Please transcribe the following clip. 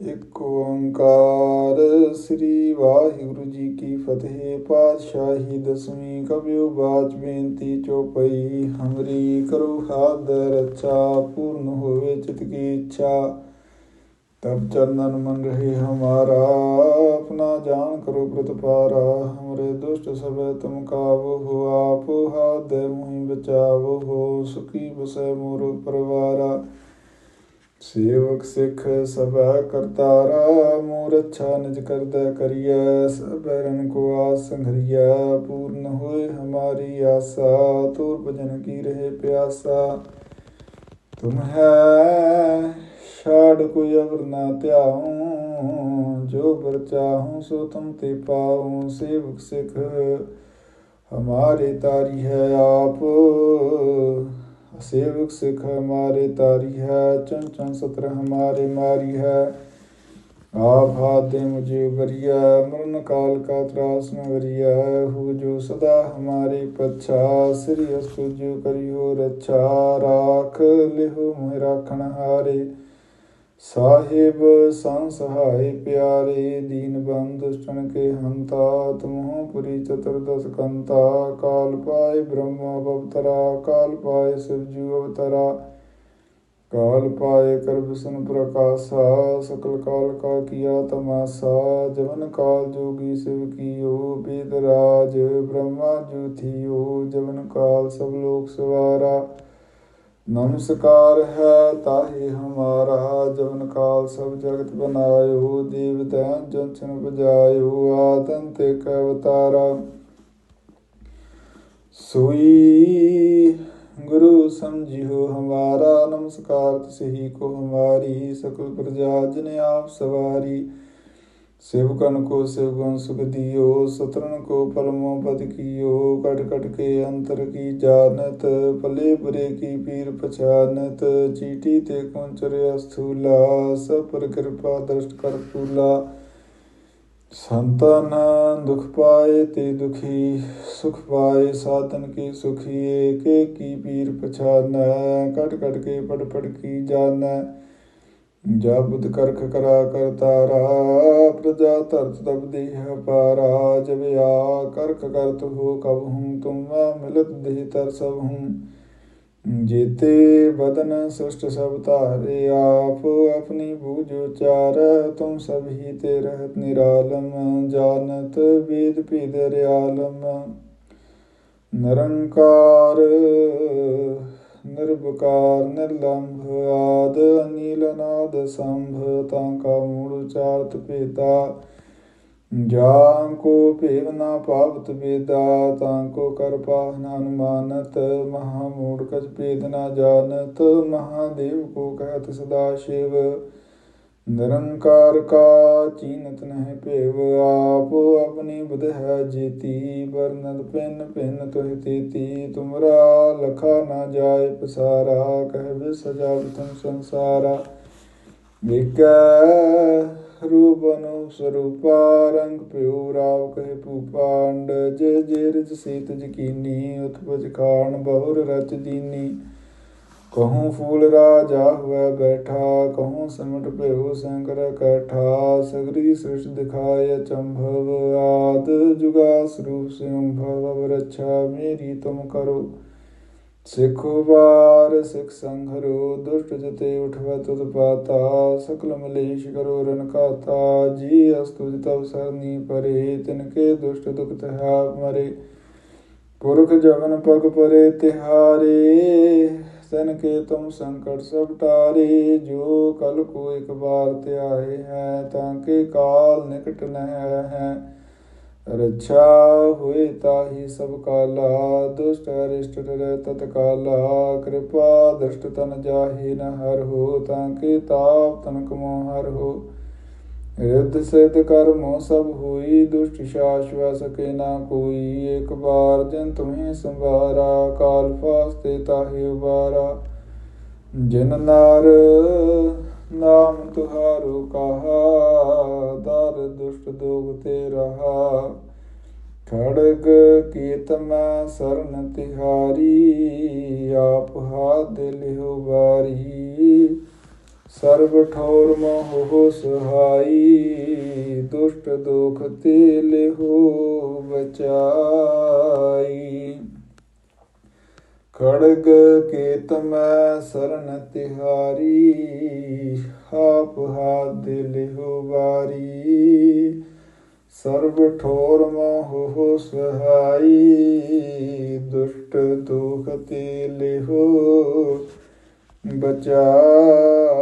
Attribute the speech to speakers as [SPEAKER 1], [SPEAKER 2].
[SPEAKER 1] ਇੱਕ ਓੰਕਾਰ ਸ੍ਰੀ ਵਾਹਿਗੁਰੂ ਜੀ ਕੀ ਫਤਿਹ। ਪਾਤਸ਼ਾਹੀ ਦਸਵੀਂ ਕਬਿਓ ਬਾਚ ਬੇਨਤੀ ਚੋਪਈ ਹਮਰੀ ਕਰੋ ਹਾਦ ਰਚਾ, ਪੂਰਨ ਹੋਵੇ ਚਿਤ ਕੀ ਇੱਛਾ। ਤਬ ਚਰਨਨ ਮਨ ਰਹੇ ਹਮਾਰਾ, ਆਪਣਾ ਜਾਨ ਕਰੋ ਪ੍ਰਤਪਾਰਾ ਹਮਰੇ ਦੁਸ਼ਟ ਸਭੈ ਤੁਮ ਕਾਬੂ ਹੋ, ਆਪੋ ਹਾਦ ਮੁਹਿ ਬਚਾਵੋ ਹੋ, ਸੁਖੀ ਬਸੈ ਮੋਰ ਪਰਵਾਰਾ। ਸੇਵਕ ਸਿੱਖ ਸਭਾ ਕਰਤਾਰਾ ਮੋਰ ਅੱਛਾ ਨਿਜ ਕਰਦਾ ਕਰੀਐ ਸਬਰਨ ਕੋ ਆਸ ਸੰਘਰੀਐ, ਪੂਰਨ ਹੋਏ ਹਮਾਰੀ ਆਸਾ, ਤੂਰ ਭਜਨ ਕੀ ਰਹੇ ਪਿਆਸਾ। ਤੁਮ ਹੈ ਛਾੜ ਕੋਈ ਅਵਰ ਨਾ ਧਿਆਉ, ਜੋ ਬਰ ਚਾਹੂੰ ਸੋ ਤੁਮ ਤੇ ਪਾਉ, ਸੇਵਕ ਸਿੱਖ ਹਮਾਰੇ ਤਾਰੀ ਹੈ ਆਪ। ਸੇਵਕ ਸਿਖ ਹਮਾਰੇ ਤਾਰੀ ਹੈ ਚੰਚਨ ਸਤਰ ਹਮਾਰੇ ਮਾਰੀ ਹੈ। ਆਪ ਹਾਤੇ ਮੁਝੇ ਬਰੀਆ ਮਰਨ ਕਾਲ ਕਾ ਤਰਾਸ ਨ ਵਰੀਆ ਹੋ ਜੋ ਸਦਾ ਹਮਾਰੇ ਪਛਾ, ਸ੍ਰੀ ਅਸੁਜੋ ਕਰਿਓ ਰੱਛਾ। ਰਾਖ ਲਿਹੋ ਮੋਹਿ ਰਾਖਣ ਸਾਹਿਬ ਸੰਸਹਾਇ ਪਿਆਰੇ, ਦੀਨ ਬੰਦ ਦੁਸ਼ਟਨ ਕੇ ਹੰਤਾ, ਤੁਮਹੁ ਪੁਰੀ ਚਤੁਰਦਸ ਕੰਤਾ, ਕਾਲ ਪਾਏ ਬ੍ਰਹਮਾ ਅਵਤਰਾ, ਕਾਲ ਪਾਏ ਸਿਵਜੂ ਅਵਤਰਾ, ਕਾਲ ਪਾਏ ਕਰ ਪ੍ਰਕਾਸ਼ਾ, ਸਕਲ ਕਾਲ ਕਾ ਕੀਆ ਤਮਾਸਾ, ਜਵਨ ਕਾਲ ਜੋਗੀ ਸਿਵ ਕੀਓ, ਬੇਦ ਰਾਜ, ਬ੍ਰਹਮਾ ਜੂਥਿਓ ਜਵਨ ਕਾਲ ਸਭ ਲੋਕ ਸਵਾਰਾ। ਨਮਸਕਾਰ ਹੈ ਤਾਹੀ ਹਮਾਰਾ ਜਵਨ ਕਾਲ ਸਭ ਜਗਤ ਬਨਾਇਓ, ਦੇਵ ਦੈਨ ਜੰਚਨ ਬਜਾਇਓ ਆਦਨ ਤੇ ਕੈ ਅਵਤਾਰਾ। ਸੋਈ ਗੁਰੂ ਸਮਝਿਓ ਹਮਾਰਾ, ਨਮਸਕਾਰ ਤਿਸਹੀ ਕੋ ਹਮਾਰੀ, ਸਕਲ ਪ੍ਰਜਾ ਜਨ ਆਪ ਸਵਾਰੀ। सेवकन को सेवगुण सुख दियो सतरन को पलमो पद कियो कट कट के अंतर की जानत पले बुरे की पीर पछानत चीटी ते कुंचर अस्थूला सब पर कृपा दृष्ट कर फूला संतन दुख पाए ते दुखी सुख पाए साधन की सुखी एक एक की पीर पछान कट कट के पड़ पड़ की जान ਕਰਖ ਕਰਾ ਕਰਤਾਰਾ ਪ੍ਰਜਾ ਤਰਤ ਤਬ ਦੇਹ ਪਾਰਾ, ਜਬ ਆ ਕਰਖ ਕਰਤ ਹੋ ਕਬ ਹੂੰ, ਤੁਮ ਮਿਲਤ ਦੇਹ ਤਰ ਸਭ ਹੂੰ। ਜੀਤੇ ਬਦਨ ਸ੍ਰਿਸ਼ਟ ਸਭ ਧਾਰੇ ਆਪ, ਆਪਣੀ ਬੂਝ ਉਚਾਰ, ਤੁਮ ਸਭ ਹੀ ਤੇ ਰਹਿਤ ਨਿਰਾਲਮ, ਜਾਣਤ ਵੇਦ ਭੇਦ ਰਿਆਲਮ। ਨਿਰੰਕਾਰ ਨਿਰਭਕਾਰ ਨਿਰਲੰਭ, ਆਦ, ਅਨੀਲ ਨਾਦ ਸੰਭ, ਤਾਂ ਕਾ ਮੂੜ ਉਚਾਰਤ ਭੇਦਾ। ਜਾਂ ਕੋ ਭੇਵ ਨਾ ਪਾਵਤ ਵੇਦਾ ਤਾਂ ਕੋ ਕਰ ਪਾਹ ਅਨੁਮਾਨਤ। ਮਹਾ ਮੂੜ ਕਛ ਭੇਦ ਨਾ ਜਾਣਤ, ਮਹਾਦੇਵ ਕੋ ਕਹਿਤ ਸਦਾ ਸ਼ਿਵ। ਨਿਰੰਕਾਰ ਕਾ ਚੀਨਤ ਨਹਿ ਭੇਵ, ਆਪ ਆਪਣੀ ਬੁਧ ਹੈ ਜੀਤੀ ਵਰਨਦ ਪਿੰਨ ਪਿੰਨ ਤੁਹ ਤੀਤੀ, ਤੁਮਰਾ ਲਖਾ ਨਾ ਜਾਏ ਪਸਾਰਾ, ਕਹਿ ਵੇ ਸਜਾ ਤੁਮ ਸੰਸਾਰਾ। ਵਿਕੈ ਰੂਪਨੁ ਸਰੂਪਾ, ਰੰਗ ਪਿਉ ਰਾਵ ਕਹਿ ਭੂਪਾਂਡ ਜੇ ਜੇ ਰਿਜ ਸੀਤ ਜਕੀਨੀ, ਉਤਪਜ ਖਾਨ ਬਹੁਰ ਰਚ ਦੀਨੀ। ਕਹੂੰ ਫੂਲ ਰਾਜਾ ਹੋਇ ਬੈਠਾ ਕਹੂੰ ਸਿਮਟ ਭਿਉ ਸੰਕਰ ਕੈਠਾ ਸਗਰੀ ਸ੍ਰਿਸ਼ਟ ਦਿਖਾਇ ਚੰਭਵ ਆਦ ਜੁਗਾ ਸਰੂਪ ਸੰਭਵ ਅਵ ਰੱਛਾ ਮੇਰੀ ਤੁਮ ਕਰੋ ਸਿੱਖੋ ਵਾਰ ਸਿੱਖ ਸੰਘਰੋ ਦੁਸ਼ਟ ਜਤੇ ਉਠਵਾ ਤੁਧ ਪਾਤਾ ਸਕਲ ਮਲੇਸ਼ ਕਰੋ ਰਨਕਾਤਾ ਜੀ ਅਸਤੁ ਤਵ ਸਰਨੀ ਪਰੇ ਤਿਨ ਕੇ ਦੁਸ਼ਟ ਦੁਖ ਤਹਾ ਮਰੇ ਪੁਰਖ ਜਵਨ ਪਗ ਪਰੇ ਤਿਹਾਰੇ ਤਨ ਕੇ ਤੁਮ ਸੰਕਟ ਸਭ ਟਾਰੇ, ਜੋ ਕਲ ਕੋ ਇਕ ਬਾਰ ਧਿਆਏ ਹੈ, ਤਾਂ ਕੇ ਕਾਲ ਨਿਕਟ ਨ ਹੈ। ਰੱਛਾ ਹੋਏ ਤਾਹੀ ਸਭ ਕਾਲਾ, ਦੁਸ਼ਟ ਅਰਿਸ਼ਟ ਡਰੈ ਤਤ ਕਾਲਾ, ਕਿਰਪਾ ਦ੍ਰਿਸ਼ਟ ਤਨ ਜਾਹੇ ਨ ਹਰ ਹੋ, ਤਾਂ ਕੇ ਤਾਪ ਤਨ ਕਮੋ ਹਰ ਹੋ। ਰਿੱਧ ਸਿਧ ਕਰਮੋ ਸਭ ਹੋਈ, ਦੁਸ਼ਟ ਸ਼ਾਸ਼ਵਾ ਸਕੇ ਨਾ ਕੋਈ। ਇੱਕ ਬਾਰ ਜਨ ਤੁਮੇ ਸੰਭਾਰਾ ਕਾਲ ਫਾਸਤੇ ਤਾਹੇ ਉਬਾਰਾ। ਜਿਨ ਨਾਰ ਨਾਮ ਤੁਹਾਰੂ ਕਹਾ, ਦਰ ਦੁਸ਼ਟ ਦੋਗ ਤੇ ਰਹਾ। ਖੜਗ ਕੀਤ ਮੈਂ ਸਰਨ ਤਿਹਾਰੀ, ਆਪ ਹਾਥ ਲਿਹੁ ਬਾਰੀ ਸਰਬ ਠੌਰ ਮੋਹ ਸਹਾਈ, ਦੁਸ਼ਟ ਦੁਖ ਤੇ ਲਿਹੋ ਬਚਾਈ। ਖੜਗ ਕੇਤ ਮੈਂ ਸਰਨ ਤਿਹਾਰੀ ਆਪ ਹਾਥ ਦੇ ਲਿਹੋ ਵਾਰੀ। ਸਰਬ ਠੋਰ ਮੋਹ ਸਹਾਈ, ਦੁਸ਼ਟ ਦੁਖ ਤੇ ਲਿਹੋ ਬਚਾਈ।